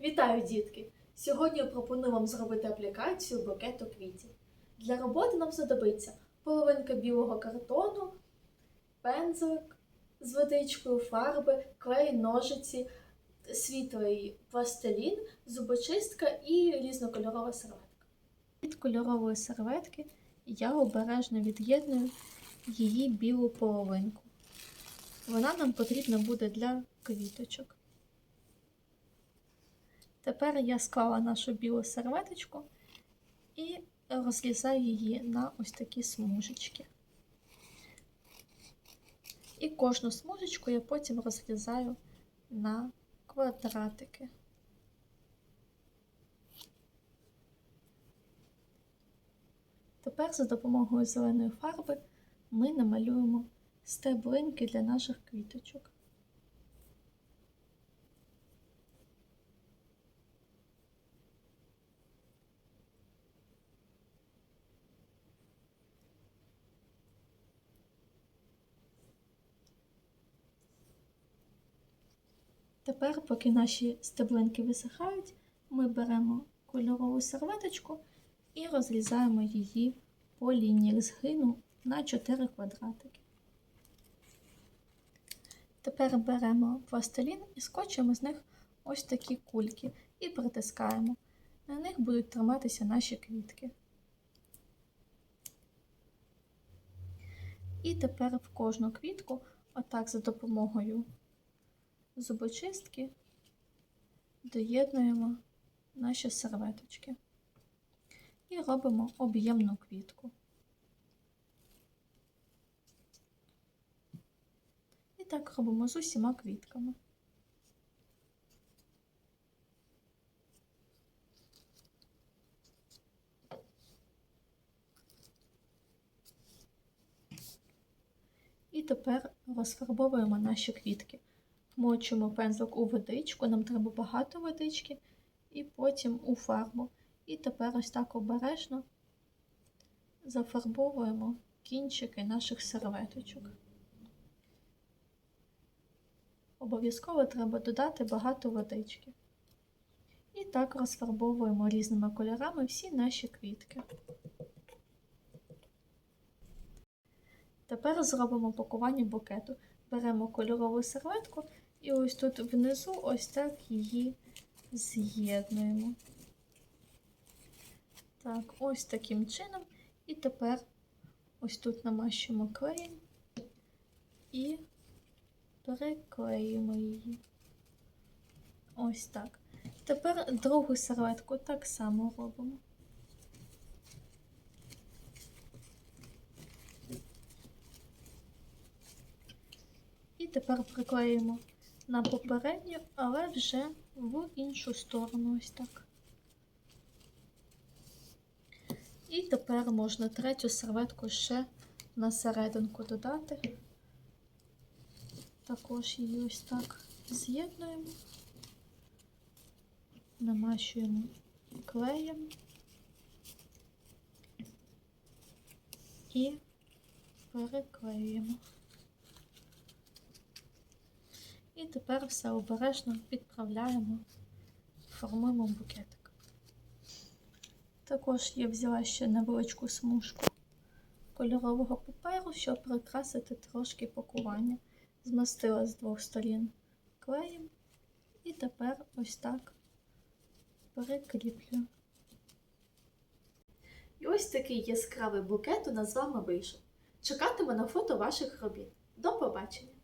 Вітаю, дітки! Сьогодні я пропоную вам зробити аплікацію букету квітів. Для роботи нам знадобиться половинка білого картону, пензлик з водичкою, фарби, клей, ножиці, світлий пластилін, зубочистка і різнокольорова серветка. Від кольорової серветки я обережно від'єдную її білу половинку. Вона нам потрібна буде для квіточок. Тепер я склала нашу білу серветочку і розрізаю її на ось такі смужечки. І кожну смужечку я потім розрізаю на квадратики. Тепер за допомогою зеленої фарби ми намалюємо стеблинки для наших квіточок. Тепер, поки наші стеблинки висихають, ми беремо кольорову серветочку і розрізаємо її по лінії згину на 4 квадратики. Тепер беремо пластилін і скочимо з них ось такі кульки і притискаємо. На них будуть триматися наші квітки. І тепер в кожну квітку, отак за допомогою зубочистки, доєднуємо наші серветочки і робимо об'ємну квітку. І так робимо з усіма квітками. І тепер розфарбовуємо наші квітки. Мочимо пензлик у водичку, нам треба багато водички, і потім у фарбу. І тепер ось так обережно зафарбовуємо кінчики наших серветочок. Обов'язково треба додати багато водички. І так розфарбовуємо різними кольорами всі наші квітки. Тепер зробимо пакування букету. Беремо кольорову серветку і ось тут внизу ось так її з'єднуємо. Так, ось таким чином. І тепер ось тут намащуємо клеєм і переклеїмо її. Ось так. Тепер другу серветку так само робимо. І тепер приклеїмо на попередню, але вже в іншу сторону ось так. І тепер можна третю серветку ще на серединку додати. Також її ось так з'єднуємо, намащуємо клеєм і переклеюємо. І тепер все обережно підправляємо, формуємо букетик. Також я взяла ще невеличку смужку кольорового паперу, щоб прикрасити трошки пакування. Змастила з двох сторін клеєм і тепер ось так перекріплю. І ось такий яскравий букет у нас з вами вийшов. Чекатиму на фото ваших робіт. До побачення!